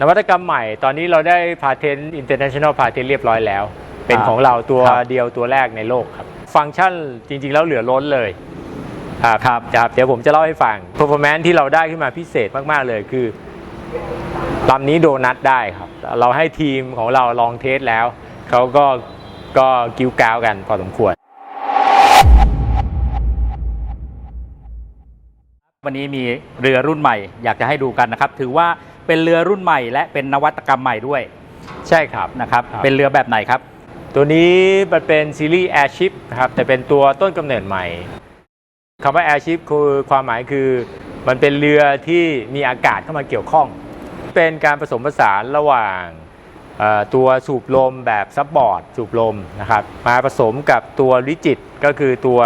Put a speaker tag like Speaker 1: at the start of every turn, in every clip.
Speaker 1: นวัตกรรมใหม่ตอนนี้เราได้ patent international patent เรียบร้อยแล้ว เป็น
Speaker 2: อ่า
Speaker 1: ของเราตัว
Speaker 2: ครับ
Speaker 1: เดียวตัวแรกในโลกครับ ฟังก์ชันจริง ๆ แล้วเหลือล้นเลยครับ
Speaker 2: ครับ
Speaker 1: ครับเดี๋ยวผมจะเล่าให้ฟัง performance ที่เราได้ขึ้นมาพิเศษมาก ๆ เลยคือลำนี้โดนัทได้ครับ เราให้ทีมของเราลองเทสแล้ว เขาก็ก็กิ้วกาวกันพอสมควร
Speaker 2: วันนี้มีเรือรุ่นใหม่อยากจะให้ดูกันนะครับ ถือว่า เป็นเรือรุ่นใหม่ และเป็นนวัตกรรมใหม่ด้วย
Speaker 1: ใช่ครับ
Speaker 2: นะครับ
Speaker 1: ครับ
Speaker 2: เป็นเรือแบบไหนครับ
Speaker 1: ตัวนี้มันเป็นซีรีส์ Airship นะครับแต่เป็นตัวต้นกำเนิดใหม่คำว่า Airship คือความหมายคือมันเป็นเรือที่มีอากาศเข้ามาเกี่ยวข้อง เป็นการผสมผสานระหว่างเอ่อตัวสูบลมแบบซับบอร์ดสูบลมนะครับมาผสมกับตัวริจิตก็คือตัว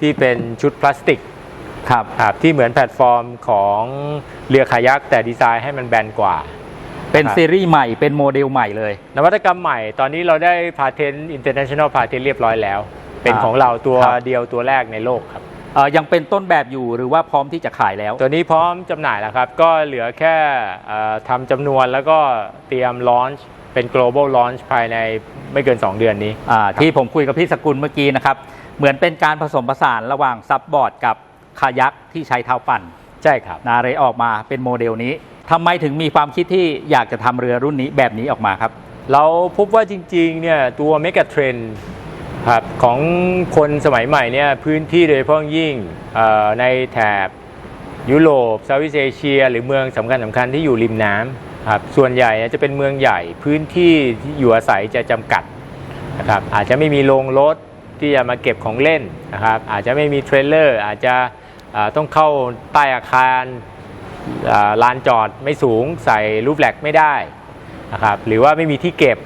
Speaker 1: ที่เป็นชุดพลาสติก
Speaker 2: ครับ
Speaker 1: ครับที่เหมือนแพลตฟอร์มของเรือคายักแต่ดีไซน์ให้มันแบนกว่า
Speaker 2: เป็น
Speaker 1: ครับ
Speaker 2: ซีรีส์ใหม่เป็นโมเดลใหม่เลย
Speaker 1: นวัตกรรมใหม่ตอนนี้เราได้ patent international patent เรียบร้อยแล้ว เป็น
Speaker 2: อ่า
Speaker 1: ของเราตัว
Speaker 2: ครับ
Speaker 1: เดียวตัวแรกในโลกครับ
Speaker 2: เอ่อยังเป็นต้นแบบอยู่หรือว่าพร้อมที่จะขายแล้ว
Speaker 1: ตัวนี้พร้อมจำหน่ายแล้วครับ ก็เหลือแค่เอ่อทำจำนวนแล้วก็เตรียม launch เป็น global launch ภายในไม่เกิน 2 เดือนนี้
Speaker 2: อ่าที่ผมคุยกับพี่สกุลเมื่อกี้นะครับ เหมือนเป็นการผสมผสานระหว่างซับบอร์ดกับ คายักที่ใช้เท้าปั่น
Speaker 1: ใช่ครับ
Speaker 2: นาเลยออกมาเป็นโมเดลนี้ทำไมถึงมีความคิดที่อยากจะทำเรือรุ่นนี้แบบนี้ออกมาครับ
Speaker 1: เราพบว่าจริงๆเนี่ยตัว mega trend ครับของคนสมัยใหม่เนี่ยพื้นที่โดยเฉพาะยิ่งเอ่อในแถบยุโรปเซาท์อีสเอเชีย หรือเมืองสำคัญสำคัญที่อยู่ริมน้ำครับส่วนใหญ่เนี่ยจะเป็นเมืองใหญ่พื้นที่ที่อยู่อาศัยจะจำกัดนะครับอาจจะไม่มีโรงรถที่จะมาเก็บของเล่นนะครับอาจจะไม่มีเทรลเลอร์อาจจะอ่า ต้องเข้าใต้อาคารอ่าลานจอดไม่สูงใส่รูปแหลกไม่ได้นะครับหรือว่าไม่มีที่เก็บ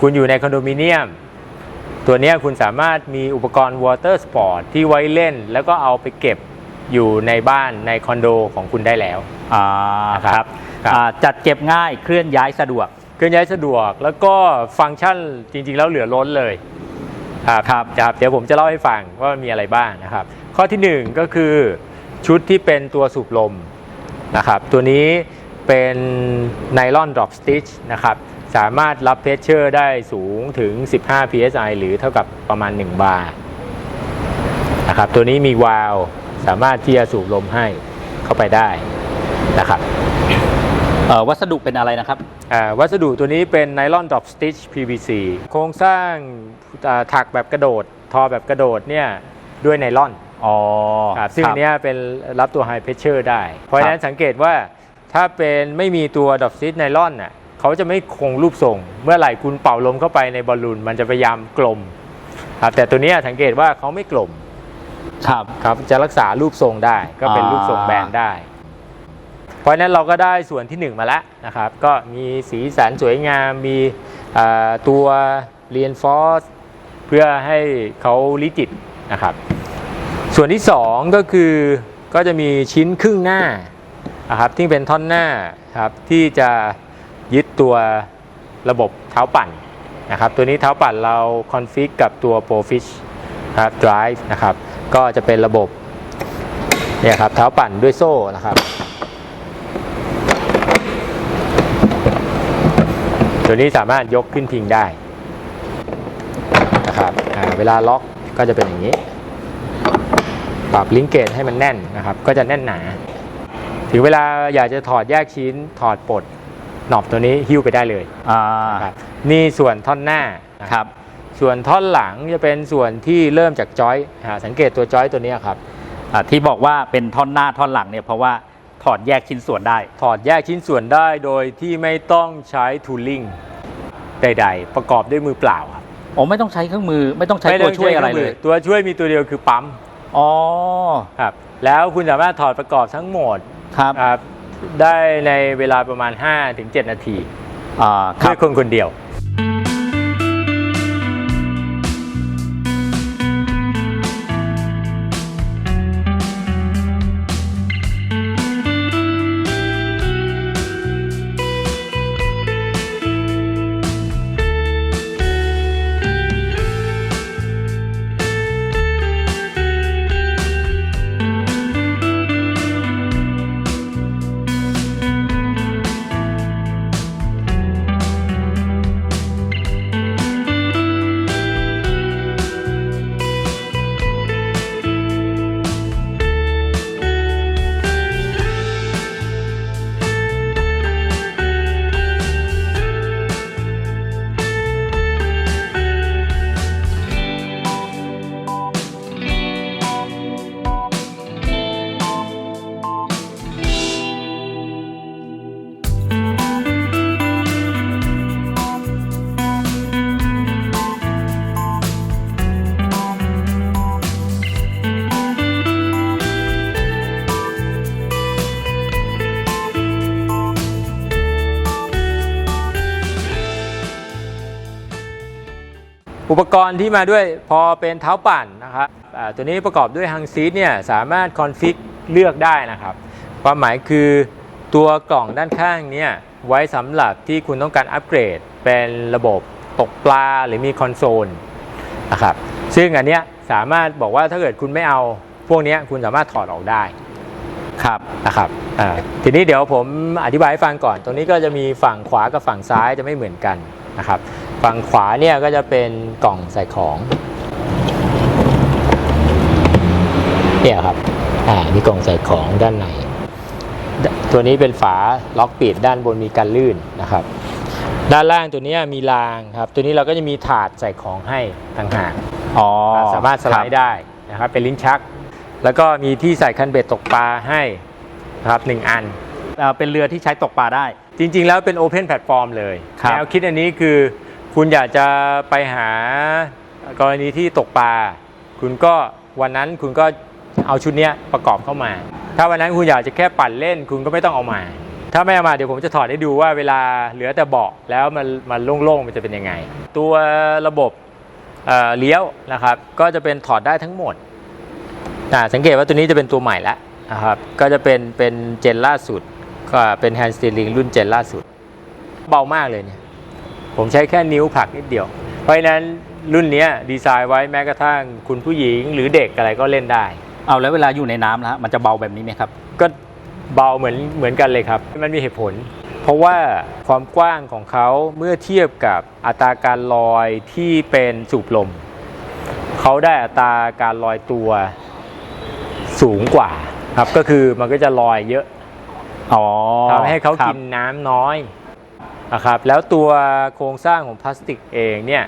Speaker 1: คุณอยู่ในคอนโดมิเนียม ตัวเนี้ยคุณสามารถมีอุปกรณ์ Water Sport ที่ไว้เล่น แล้วก็เอาไปเก็บอยู่ในบ้านในคอนโดของคุณได้แล้ว
Speaker 2: อ่า
Speaker 1: ครับครับ
Speaker 2: อ่าจัดเก็บง่ายเคลื่อนย้ายสะดวก
Speaker 1: เคลื่อนย้ายสะดวกแล้วก็ฟังก์ชันจริง ๆ แล้วเหลือล้นเลยครับ
Speaker 2: ครับ
Speaker 1: ครับเดี๋ยวผมจะเล่าให้ฟังว่ามีอะไรบ้างนะครับ ข้อที่หนึ่งก็คือชุดที่เป็นตัวสูบลมนะครับ ตัวนี้เป็นไนลอนดรอปสติชนะครับ สามารถรับเพชเชอร์ได้สูงถึง 15 psi หรือเท่ากับประมาณ 1 บาร์นะครับ ตัวนี้มีวาล์วสามารถที่จะสูบลมให้เข้าไปได้นะครับ
Speaker 2: เอ่อวัสดุเป็นอะไรนะครับ
Speaker 1: อ่าวัสดุตัวนี้เป็นไนลอนดรอปสติช PVC โครงสร้างอ่าถักแบบกระโดด ทอแบบกระโดดเนี่ยด้วยไนลอน
Speaker 2: อ๋อ
Speaker 1: ครับซึ่ง
Speaker 2: ค
Speaker 1: อั
Speaker 2: รับ
Speaker 1: นเนี้ยเป็นรับตัว High Pressure ได้ เพราะฉะนั้นสังเกตว่าถ้าเป็นไม่มีตัวดรอปสติชไนลอนน่ะเขาจะไม่คงรูปทรง เมื่อไหร่คุณเป่าลมเข้าไปในบอลลูนมันจะพยายามกลมครับแต่ตัวเนี้ยสังเกตว่าเขาไม่กลม
Speaker 2: ครับ
Speaker 1: ครับจะรักษารูปทรงได้ก็เป็น
Speaker 2: อ่า
Speaker 1: รูปทรงแบนได้ เพราะฉะนั้นเราก็ได้ส่วนที่ 1 มาแล้วนะครับ ก็มีสีสันสวยงามมีเอ่อตัว reinforce เพื่อให้เขาลิจิตนะครับ ส่วนที่ 2 ก็คือก็จะมีชิ้นครึ่งหน้านะครับที่เป็นท่อนหน้าครับที่จะยึดตัวระบบเท้าปั่นนะครับตัวนี้เท้าปั่นเราคอนฟิกกับตัว Profish ครับ Drive นะครับก็จะเป็นระบบเนี่ยครับเท้าปั่นด้วยโซ่นะครับ ตัวนี้สามารถยกขึ้นพิงได้นะครับเวลาล็อกก็จะเป็นอย่างนี้ ปรับลิงก์เกจให้มันแน่นนะครับ ก็จะแน่นหนา ถึงเวลาอยากจะถอดแยกชิ้นถอดปลดหนอบตัวนี้หิ้วไปได้เลย
Speaker 2: อ่า
Speaker 1: นะครับนี่ส่วนท่อนหน้านะ
Speaker 2: ค
Speaker 1: ค
Speaker 2: รั
Speaker 1: รับบส่วนท่อนหลังจะเป็นส่วนที่เริ่มจากจอยอ่าสังเกตตัวจอยตัวเนี้ยครับ
Speaker 2: อ่าที่บอกว่าเป็นท่อนหน้าท่อนหลังเนี่ยเพราะว่าถอดแยกชิ้นส่วนได้
Speaker 1: ถอดแยกชิ้นส่วนได้โดยที่ไม่ต้องใช้ทูลิ่งใด ๆ ประกอบด้วยมือเปล่าครับ
Speaker 2: อ๋อไม่ต้องใช้เครื่องมือไม่ต้องใช้
Speaker 1: ม่
Speaker 2: ตัว
Speaker 1: ต้ง
Speaker 2: ช่วยอะไร
Speaker 1: คง
Speaker 2: เล
Speaker 1: มือยตัวช่วยมีตัวเดียวคือปั๊ม
Speaker 2: อ๋อ
Speaker 1: ครับ แล้วคุณสามารถถอดประกอบทั้งหมด
Speaker 2: ครับ
Speaker 1: ครับ ได้ในเวลาประมาณ 5-7 นาที
Speaker 2: อ่าครั
Speaker 1: ด้ว
Speaker 2: บ
Speaker 1: ยคนคนเดียว อุปกรณ์ที่มาด้วยพอเป็นเท้าปั่นนะครับตัวนี้ประกอบด้วยฮังซีดเนี่ยสามารถคอนฟิกเลือกได้นะครับ ความหมายคือตัวกล่องด้านข้างเนี่ยไว้สำหรับที่คุณต้องการอัปเกรดเป็นระบบตกปลาหรือมีคอนโซลนะครับซึ่งอันเนี้ยสามารถบอกว่าถ้าเกิดคุณไม่เอาพวกนี้คุณสามารถถอดออกได้
Speaker 2: ครับ
Speaker 1: นะครับทีนี้เดี๋ยวผมอธิบายให้ฟังก่อน ตรงนี้ก็จะมีฝั่งขวากับฝั่งซ้ายจะไม่เหมือนกันนะครับ ฝั่งขวาเนี่ยก็จะเป็นกล่องใส่ของเนี่ยครับ อ่า มีกล่องใส่ของด้านในดตัวนี้เป็นฝาล็อกปิดด้านบนมีกันลื่นนะครับ ด้านล่างตัวนี้มีรางครับ ตัวนี้เราก็จะมีถาดใส่ของให้ต่างหาก
Speaker 2: อ๋อ
Speaker 1: สามารถสไล
Speaker 2: คบ
Speaker 1: ด์ได้นะครับ เป็นลิ้นชัก แล้วก็มีที่ใส่คันเบ็ดตกปลาให้นะครับหนึ่งอัน
Speaker 2: เอ่อเป็นเรือที่ใช้ตกปลาได้
Speaker 1: จริง ๆ แล้วเป็น Open Platform เลย
Speaker 2: ครับ
Speaker 1: แนวคิดอันนี้คือ คุณอยากจะไปหากรณีที่ตกปลาคุณก็วันนั้นคุณก็เอาชุดนี้ประกอบเข้ามา ถ้าวันนั้นคุณอยากจะแค่ปั่นเล่น คุณก็ไม่ต้องเอามา ถ้าไม่เอามาเดี๋ยวผมจะถอดให้ดูว่าเวลาเหลือแต่เบาะแล้วมันมันโล่งๆมันจะเป็นยังไง ตัวระบบเอ่อเลี้ยวนะครับก็จะเป็นถอดได้ทั้งหมดสังเกตว่าตัวนี้จะเป็นตัวใหม่แล้วนะครับก็จะเป็นเป็นเจนล่าสุดก็เป็นแฮนด์สตีลิงรุ่นเจนล่าสุด เบามากเลยเนี่ย ผมใช้แค่นิ้วผลักนิดเดียว เพราะฉะนั้นรุ่นเนี้ยดีไซน์ไว้แม้กระทั่งคุณผู้หญิงหรือเด็กอะไรก็เล่นได้
Speaker 2: เอาแล้วเวลาอยู่ในน้ำนะฮะมันจะเบาแบบนี้ไหมครับ
Speaker 1: ก็เบาเหมือนเหมือนกันเลยครับ มันมีเหตุผล เพราะว่าความกว้างของเขาเมื่อเทียบกับอัตราการลอยที่เป็นสูบลม เขาได้อัตราการลอยตัวสูงกว่าครับก็คือมันก็จะลอยเยอะ
Speaker 2: อ๋อ
Speaker 1: ทำให้เขา
Speaker 2: ครับ
Speaker 1: กินน้ำน้อย นะครับแล้วตัวโครงสร้างของพลาสติกเองเนี่ย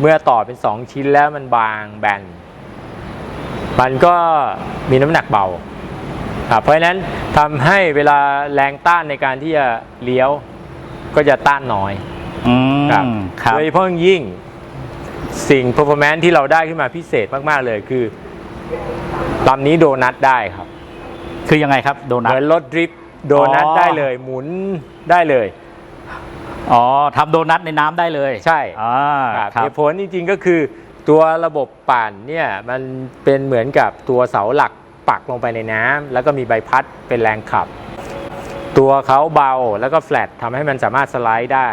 Speaker 1: เมื่อต่อเป็น 2 ชิ้นแล้วมันบางแบนมันก็มีน้ำหนักเบาครับเพราะฉะนั้นทำให้เวลาแรงต้านในการที่จะเลี้ยวก็จะต้านน้อย
Speaker 2: อืม
Speaker 1: ครับ
Speaker 2: ครับ
Speaker 1: โดยเฉพาะอย่างยิ่งสิ่ง performance ที่เราได้ขึ้นมาพิเศษมาก ๆ เลยคือลำนี้โดนัทได้ครับ
Speaker 2: คือยังไงครับโด
Speaker 1: เห
Speaker 2: นัท
Speaker 1: มือนรถดริฟต์โดนัท
Speaker 2: อ๋อ
Speaker 1: ได้เลยหมุนได้เลย
Speaker 2: อ๋อทำโดนัทในน้ำได้เลย
Speaker 1: ใช่
Speaker 2: อ่า
Speaker 1: ครับ
Speaker 2: ครับ
Speaker 1: เหตุผลจริงๆก็คือตัวระบบปั่นเนี่ยมันเป็นเหมือนกับตัวเสาหลักปักลงไปในน้ำแล้วก็มีใบพัดเป็นแรงขับ ตัวเขาเบาแล้วก็แฟลตทำให้มันสามารถสไลด์ได้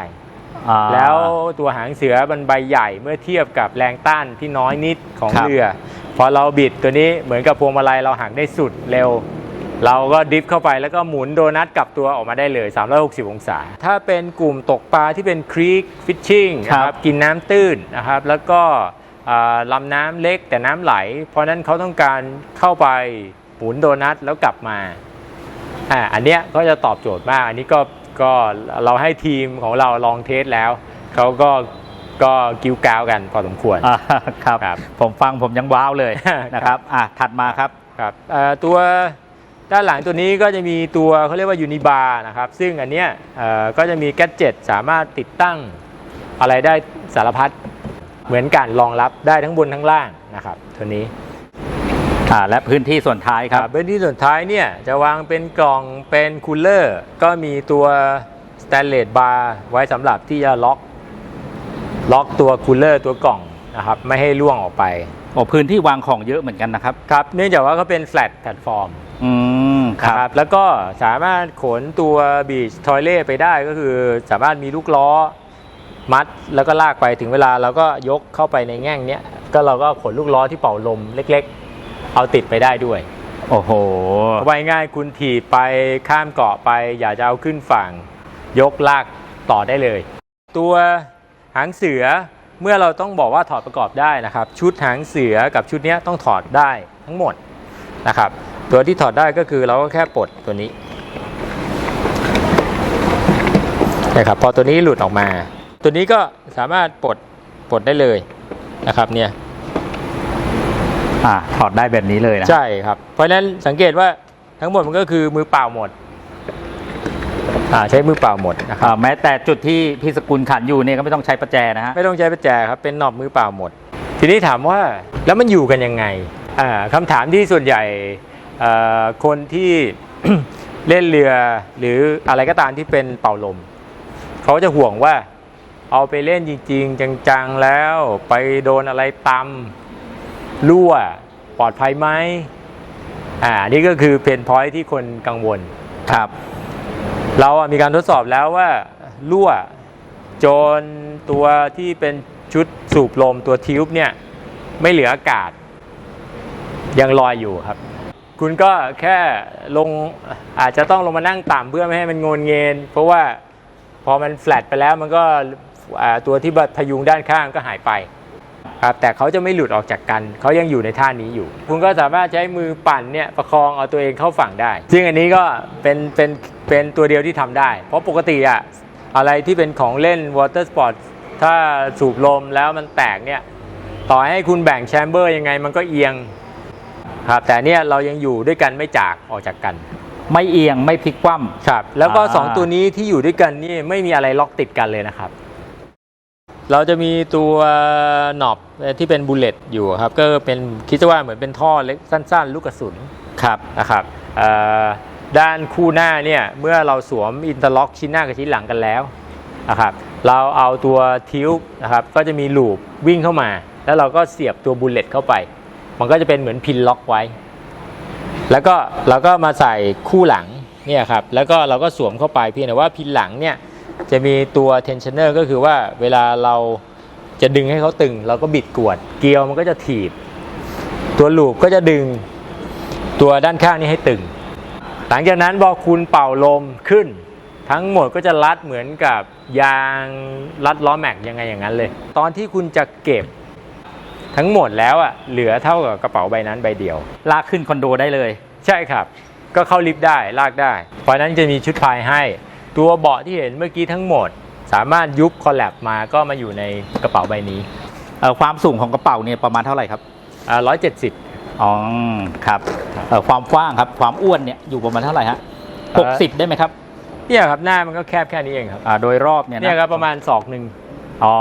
Speaker 2: อ่า
Speaker 1: แล้วตัวหางเสือมันใบใหญ่เมื่อเทียบกับแรงต้านที่น้อยนิดของ
Speaker 2: ครับ
Speaker 1: เรือ พอเราบิดตัวนี้เหมือนกับพวงมาลัยเราหักได้สุดเร็ว เราก็ดริฟต์เข้าไปแล้วก็หมุนโดนัทกลับตัวออกมาได้เลย 360 องศา ถ้าเป็นกลุ่มตกปลาที่เป็นครีกฟิชชิ่งนะครับกินน้ำตื้นนะครับ แล้วก็อ่าลำน้ำเล็กแต่น้ำไหล เพราะฉะนั้นเขาต้องการเข้าไปหมุนโดนัทแล้วกลับมาอ่าอันเนี้ยก็จะตอบโจทย์มาก อันนี้ก็ก็เราให้ทีมของเราลองเทสแล้ว เขาก็ก็กิ้วกาวกันพอสมควร
Speaker 2: อ่าครับ
Speaker 1: ครับ
Speaker 2: ผมฟังผมยังว้าวเลย
Speaker 1: ครับ
Speaker 2: นะครับอะถัดมาครับ
Speaker 1: ครับเอ่อตัว ด้านหลังตัวนี้ก็จะมีตัวเขาเรียกว่ายูนิบาร์นะครับ ซึ่งอันเนี้ยเอ่อก็จะมีแกดเจ็ตสามารถติดตั้งอะไรได้สารพัดเหมือนกันรองรับได้ทั้งบนทั้งล่างนะครับตัวนี้
Speaker 2: อ่าและพื้นที่ส่วนท้ายครับ
Speaker 1: พื้นที่ส่วนท้ายเนี่ยจะวางเป็นกล่องเป็นคูลเลอร์ก็มีตัวสแตนเลสบาร์ไว้สำหรับที่จะล็อกล็อกตัวคูลเลอร์ตัวกล่องนะครับไม่ให้ล่วงออกไป
Speaker 2: โอ้พื้นที่วางของเยอะเหมือนกันนะครับ
Speaker 1: ครับ เนื่องจากว่าเขาเป็น flat platform
Speaker 2: อืมค
Speaker 1: นะ
Speaker 2: รับ
Speaker 1: ครับ แล้วก็สามารถขนตัวบีชทอยเล่ไปได้ก็คือสามารถมีลูกล้อมัดแล้วก็ลากไปถึงเวลาเราก็ยกเข้าไปในแง่งเนี้ยก็เราก็ขนลูกล้อที่เป่าลมเล็กๆ เอาติดไปได้ด้วย
Speaker 2: โอ้โห
Speaker 1: ไว้ง่ายคุณถีบไปข้ามเกาะไป อยากจะเอาขึ้นฝั่ง ยกลากต่อได้เลย ตัวหางเสือเมื่อเราต้องบอกว่าถอดประกอบได้นะครับ ชุดหางเสือกับชุดเนี้ยต้องถอดได้ทั้งหมดนะครับ ตัวที่ถอดได้ก็คือเราก็แค่ปลดตัวนี้นะครับพอตัวนี้หลุดออกมา ตัวนี้ก็สามารถปลดปลดได้เลยนะครับเนี่ย
Speaker 2: อ่าถอดได้แบบนี้เลยนะ
Speaker 1: ใช่ครับ เพราะฉะนั้นสังเกตว่าทั้งหมดมันก็คือมือเปล่าหมดอ่าใช้มือเปล่าหมดนะครับ
Speaker 2: อ่าแม้แต่จุดที่พี่สกุลขันอยู่เนี่ยก็ไม่ต้องใช้ประแจนะฮะ
Speaker 1: ไม่ต้องใช้ประแจครับเป็นหนอบมือเปล่าหมด ทีนี้ถามว่าแล้วมันอยู่กันยังไงอ่าคำถามที่ส่วนใหญ่เอ่อ คนที่เล่นเรือหรืออะไรก็ตามที่เป็นเป่าลม เขาจะห่วงว่าเอาไปเล่นจริง ๆ จังๆแล้วไปโดนอะไรตำรั่วปลอดภัยไหมอ่านี่ก็คือเพนพอยที่คนกังวล
Speaker 2: ครับ
Speaker 1: เราอะมีการทดสอบแล้วว่ารั่วจนตัวที่เป็นชุดสูบลมตัวทิวบเนี่ย ไม่เหลืออากาศ ยังลอยอยู่ครับ คุณก็แค่ลงอาจจะต้องลงมานั่งต่ำเพื่อไม่ให้มันโงนเงินเพราะว่าพอมันแฟลตไปแล้วมันก็ตัวที่พยุงด้านข้างก็หายไปครับแต่เขาจะไม่หลุดออกจากกัน เขายังอยู่ในท่านี้อยู่ คุณก็สามารถใช้มือปั่นเนี่ยประคองเอาตัวเองเข้าฝั่งได้ ซึ่งอันนี้ก็เป็นเป็นเป็นตัวเดียวที่ทำได้ เพราะปกติอะอะไรที่เป็นของเล่นวอเตอร์สปอร์ตถ้าสูบลมแล้วมันแตกเนี่ยต่อให้คุณแบ่งแชมเบอร์ยังไงมันก็เอียง ครับแต่เนี่ยเรายังอยู่ด้วยกันไม่จากออกจากกัน
Speaker 2: ไม่เอียงไม่พลิกคว่
Speaker 1: ครับ แล้วก็
Speaker 2: อ่า
Speaker 1: 2 ตัวนี้ที่อยู่ด้วยกันนี่ไม่มีอะไรล็อกติดกันเลยนะครับ เราจะมีตัวหนอบที่เป็นบุลเลตอยู่ครับ ก็เป็นคิดว่าเหมือนเป็นท่อเล็กสั้น ๆ ลูกกระสุนำ
Speaker 2: ครับ
Speaker 1: นะครับเอ่อด้านคู่หน้าเนี่ยเมื่อเราสวมอินเตอร์ล็อกชิ้นหน้ากับชิ้นหลังกันแล้วนะครับเราเอาตัวทิวนะครับก็จะมีลูปวิ่งเข้ามา แล้วเราก็เสียบตัวบุลเลตเข้าไป มันก็จะเป็นเหมือนพินล็อกไว้ แล้วก็เราก็มาใส่คู่หลังเนี่ยครับ แล้วก็เราก็สวมเข้าไปเพียงแต่ว่าพินหลังเนี่ยจะมีตัวเทนชันเนอร์ก็คือว่าเวลาเราจะดึงให้เขาตึง เราก็บิดกวด เกลียวมันก็จะถีบ ตัวลูปก็จะดึงตัวด้านข้างนี้ให้ตึง หลังจากนั้นพอคุณเป่าลมขึ้น ทั้งหมดก็จะรัดเหมือนกับยางรัดล้อแม็กยังไงอย่างนั้นเลย ตอนที่คุณจะเก็บ ทั้งหมดแล้วอะเหลือเท่ากับกระเป๋าใบนั้นใบเดียว
Speaker 2: ลากขึ้นคอนโดได้เลย
Speaker 1: ใช่ครับ ก็เข้าลิฟต์ได้ลากได้ เพราะฉะนั้นจะมีชุดพายให้ ตัวเบาะที่เห็นเมื่อกี้ทั้งหมด สามารถยุบคอลแลบมาก็มาอยู่ในกระเป๋าใบนี้
Speaker 2: เอ่อความสูงของกระเป๋าเนี่ยประมาณเท่าไหร่ครับ
Speaker 1: ร้อยเจ็ดสิบ
Speaker 2: อ๋อครับเอ่อความกว้างครับความอ้วนเนี่ยอยู่ประมาณเท่าไหร่ฮะ
Speaker 1: เอ่
Speaker 2: ห
Speaker 1: อ
Speaker 2: กสิบได้ไหมครับ
Speaker 1: เนี่ยครับหน้ามันก็แคบแค่นี้เองครับ
Speaker 2: อ่าโดยรอบเนี่ยนะ
Speaker 1: เนี่ยครับประมาณศอกหนึ่ง
Speaker 2: อ๋อ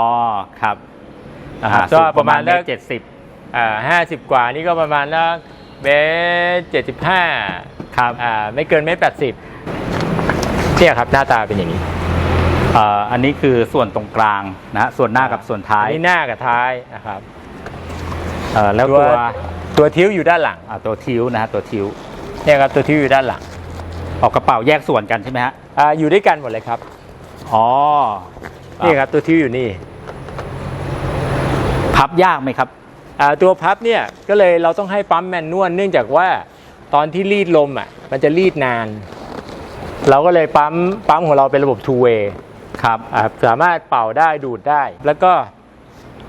Speaker 2: ครับ
Speaker 1: อ่า
Speaker 2: อ่า
Speaker 1: ก็
Speaker 2: สูง
Speaker 1: ประมาณ
Speaker 2: เมตรเจ็ดสิบ
Speaker 1: อ่าห้าสิบกว่านี่ก็ประมาณละเมตรเจ็ดสิบห้า
Speaker 2: ครับ
Speaker 1: อ่าไม่เกินเมตรแปดสิบเนี่ยครับหน้าตาเป็นอย่างนี้
Speaker 2: เอ่ออันนี้คือส่วนตรงกลางนะฮะส่วนหน้ากับส่วนท้าย
Speaker 1: อันนี้หน้ากับท้ายนะครับ
Speaker 2: เอ่อแล้ว
Speaker 1: ตัว
Speaker 2: ตัว
Speaker 1: ตัวทิ้วอยู่ด้านหลัง
Speaker 2: อ่าตัวทิวนะฮะตัวทิว
Speaker 1: เนี่ยครับตัวทิ้วอยู่ด้านหลัง
Speaker 2: ออกกระเป๋าแยกส่วนกันใช่ไหมฮะ
Speaker 1: อ่าอยู่ด้วยกันหมดเลยครับ
Speaker 2: อ๋อ
Speaker 1: นี่ครับตัวทิ้วอยู่นี่
Speaker 2: พับยากไหมครับ
Speaker 1: อ่าตัวพับเนี่ยก็เลยเราต้องให้ปั๊มแมนนวลเนื่องจากว่าตอนที่รีดลมอะมันจะรีดนาน เราก็เลยปั๊มปั๊มของเราเป็นระบบ two way
Speaker 2: ครับ
Speaker 1: อ่าสามารถเป่าได้ดูดได้ แล้วก็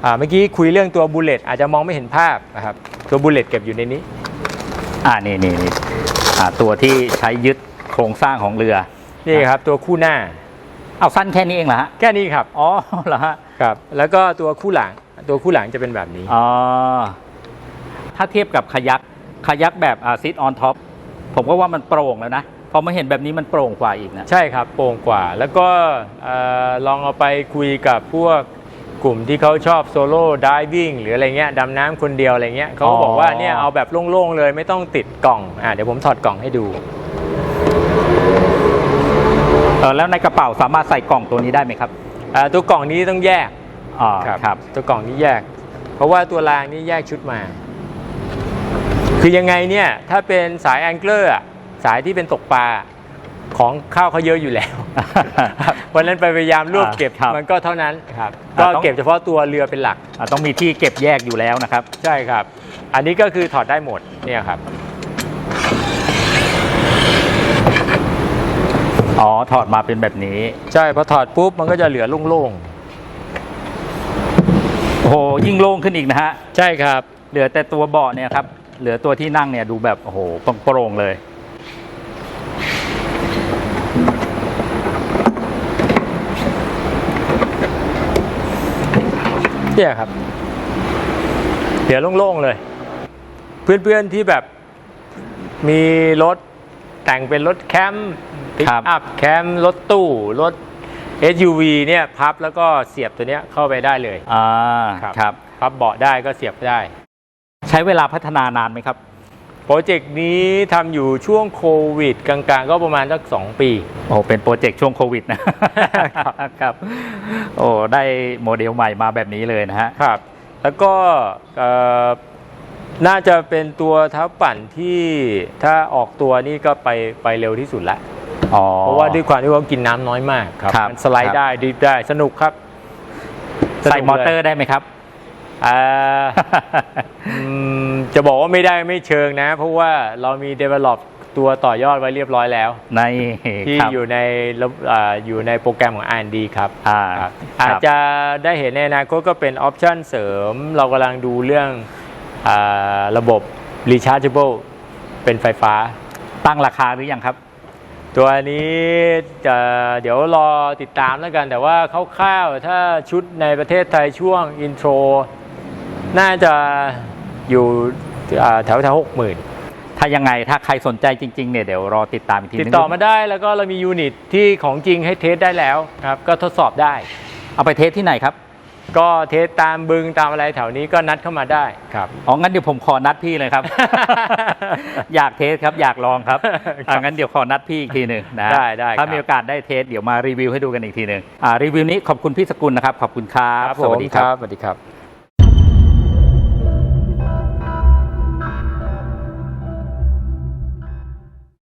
Speaker 1: อ่าเมื่อกี้คุยเรื่องตัวบูเลตอาจจะมองไม่เห็นภาพนะครับตัวบูเลตเก็บอยู่ในนี้
Speaker 2: อ่านี่นี่นี่อ่าตัวที่ใช้ยึดโครงสร้างของเรือ
Speaker 1: นี่ครับตัวคู่หน้า
Speaker 2: เอาสั้นแค่นี้เองเหรอฮะ
Speaker 1: แค่นี้ครับ
Speaker 2: อ๋อเหรอฮะ
Speaker 1: ครับ แล้วก็ตัวคู่หลัง ตัวคู่หลังจะเป็นแบบนี้
Speaker 2: อ๋อ ถ้าเทียบกับคายักคายักแบบอาซิดออนท็อป ผมก็ว่ามันโปร่งแล้วนะ พอมาเห็นแบบนี้มันโปร่งกว่าอีกนะ
Speaker 1: ใช่ครับ โปร่งกว่า แล้วก็เอ่อลองเอาไปคุยกับพวกกลุ่มที่เขาชอบโซโล่ดิวิ่งหรืออะไรเงี้ยดำน้ำคนเดียวอะไรเงี้ยเขาก็บอกว่าเนี่ยเอาแบบโล่งๆเลยไม่ต้องติดกล่องอ่าเดี๋ยวผมถอดกล่องให้ดู
Speaker 2: เออแล้วในกระเป๋าสามารถใส่กล่องตัวนี้ได้ไหมครับ
Speaker 1: อ่าตัวกล่องนี้ต้องแยก
Speaker 2: อ๋อครับ
Speaker 1: ตัวกล่องนี้แยก เพราะว่าตัวรางนี้แยกชุดมา คือยังไงเนี่ยถ้าเป็นสายแองเกอร์สายที่เป็นตกปลาของข้าวเขาเยอะอยู่แล้ววันนั้นไปพยายามรวบเก็บ
Speaker 2: ครับ
Speaker 1: มันก็เท่านั้นครับ
Speaker 2: อ่า
Speaker 1: ก็
Speaker 2: ต้อง
Speaker 1: เก็บเฉพาะตัวเรือเป็นหลัก
Speaker 2: อ่าต้องมีที่เก็บแยกอยู่แล้วนะครับ
Speaker 1: ใช่ครับ อันนี้ก็คือถอดได้หมดเนี่ยครับ
Speaker 2: อ๋อถอดมาเป็นแบบนี้
Speaker 1: ใช่พอถอดปุ๊บมันก็จะเหลือโล่ง
Speaker 2: โอ้โหยิ่งโล่งขึ้นอีกนะฮะ
Speaker 1: ๆใช่ครับ
Speaker 2: เหลือแต่ตัวเบาะเนี่ยครับ เหลือตัวที่นั่งเนี่ยดูแบบโอ้โหโปร่งๆเลย
Speaker 1: เนี่ยครับเหลือโล่งๆเลย เพื่อนๆที่แบบมีรถแต่งเป็นรถแคมป์ ปิก
Speaker 2: ครับ
Speaker 1: อัพแคมป์รถตู้ รถ SUV เนี่ยพับแล้วก็เสียบตัวเนี้ยเข้าไปได้เลย
Speaker 2: อ่า
Speaker 1: ครับ
Speaker 2: ครับ
Speaker 1: พับเบาะได้ก็เสียบได้
Speaker 2: ใช้เวลาพัฒนานานไหมครับ
Speaker 1: โปรเจกต์นี้ทำอยู่ช่วงโควิด กลางๆ ก็ประมาณสักสองปี
Speaker 2: โอ้เป็นโปรเจกต์ช่วงโควิดนะครับโอ้ได้โมเดลใหม่มาแบบนี้เลยนะฮะ
Speaker 1: ครับ แล้วก็เอ่อน่าจะเป็นตัวเท้าปั่นที่ถ้าออกตัวนี่ก็ไปไปเร็วที่สุดละ
Speaker 2: อ๋อ
Speaker 1: เพราะว่าด้วยความที่ว่ากินน้ำน้อยมากครับ
Speaker 2: ครับ
Speaker 1: มันสไล
Speaker 2: ครั
Speaker 1: ด์
Speaker 2: บ
Speaker 1: ได้ดริฟต์ได้สนุกครับ
Speaker 2: ใส่มอเตอร์ได้ไหมครับ
Speaker 1: อ่าอืมจะบอกว่าไม่ได้ไม่เชิงนะ เพราะว่าเรามี develop ตัวต่อยอดไว้เรียบร้อยแล้ว
Speaker 2: ใน
Speaker 1: ที่
Speaker 2: ครับ
Speaker 1: อยู่ในระอ่าอยู่ในโปรแกรมของ R&D ครับ
Speaker 2: อ่า
Speaker 1: ครับ
Speaker 2: ครับ
Speaker 1: อาจจะได้เห็นในอนาคตก็เป็นออปชันเสริม เรากำลังดูเรื่องอาระบบ rechargeable เป็นไฟฟ้า
Speaker 2: ตั้งราคาหรือยังครับ
Speaker 1: ตัวนี้จะเดี๋ยวรอติดตามแล้วกัน แต่ว่าคร่าวๆถ้าชุดในประเทศไทยช่วงอินโทร น่าจะอยู่อ่าแถวแถวหกหมื่น
Speaker 2: ถ้ายังไงถ้าใครสนใจจริงๆเนี่ยเดี๋ยวรอติดตามอีกที
Speaker 1: ติด
Speaker 2: นึง
Speaker 1: ต่อมาได้แล้วก็เรามียูนิตที่ของจริงให้เทสได้แล้วครับ ก็ทดสอบได้
Speaker 2: เอาไปเทสที่ไหนครับ
Speaker 1: ก็เทสตามบึงตามอะไรแถวนี้ก็นัดเข้ามาได้ครับ
Speaker 2: อ๋อ งั้นเดี๋ยวผมขอนัดพี่เลยครับ อยากเทสครับ อยากลองครับ
Speaker 1: ครับ
Speaker 2: อ่างั้นเดี๋ยวขอนัดพี่อีกทีหนึ่งนะ
Speaker 1: ได้ได้
Speaker 2: ถ้า
Speaker 1: ครับ
Speaker 2: มีโอกาสได้เทสเดี๋ยวมารีวิวให้ดูกันอีกทีหนึ่งอ่ารีวิวนี้ขอบคุณพี่สกุลนะครับ ขอบคุณครับ สวัสดีครับ
Speaker 1: สวัสดีครับ